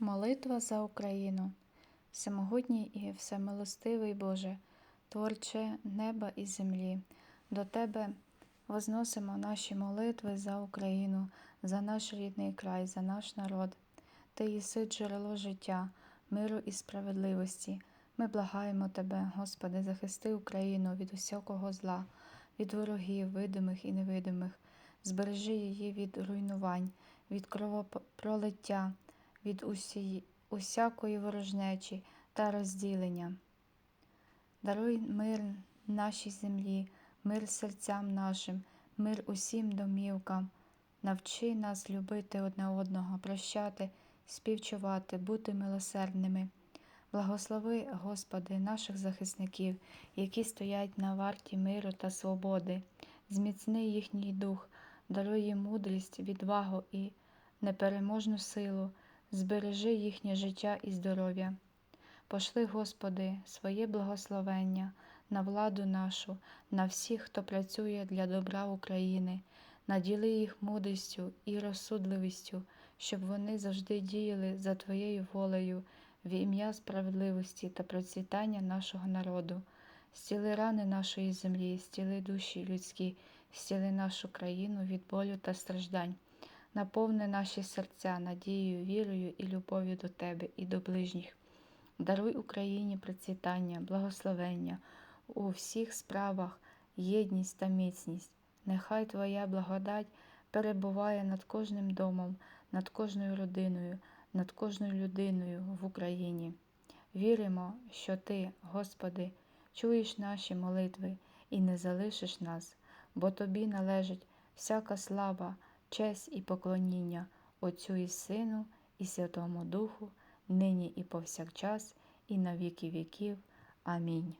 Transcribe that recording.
Молитва за Україну. Всемогутній і всемилостивий Боже, Творче неба і землі, до Тебе возносимо наші молитви за Україну, за наш рідний край, за наш народ. Ти єси джерело життя, миру і справедливості. Ми благаємо Тебе, Господи, захисти Україну від усякого зла, від ворогів, видимих і невидимих, збережи її від руйнувань, від кровопролиття, від усі... усякої ворожнечі та розділення. Даруй мир нашій землі, мир серцям нашим, мир усім домівкам. Навчи нас любити одне одного, прощати, співчувати, бути милосердними. Благослови, Господи, наших захисників, які стоять на варті миру та свободи, зміцни їхній дух, даруй їм мудрість, відвагу і непереможну силу, збережи їхнє життя і здоров'я. Пошли, Господи, своє благословення на владу нашу, на всіх, хто працює для добра України, наділи їх мудрістю і розсудливістю, щоб вони завжди діяли за Твоєю волею в ім'я справедливості та процвітання нашого народу. Стіли рани нашої землі, стіли душі людські, стіли нашу країну від болю та страждань. Наповни наші серця надією, вірою і любов'ю до Тебе і до ближніх. Даруй Україні процвітання, благословення у всіх справах, єдність та міцність. Нехай Твоя благодать перебуває над кожним домом, над кожною родиною, над кожною людиною в Україні. Віримо, що Ти, Господи, чуєш наші молитви і не залишиш нас, бо Тобі належить всяка слава, честь і поклоніння Отцю і Сину, і Святому Духу, нині і повсякчас, і на віки віків. Амінь.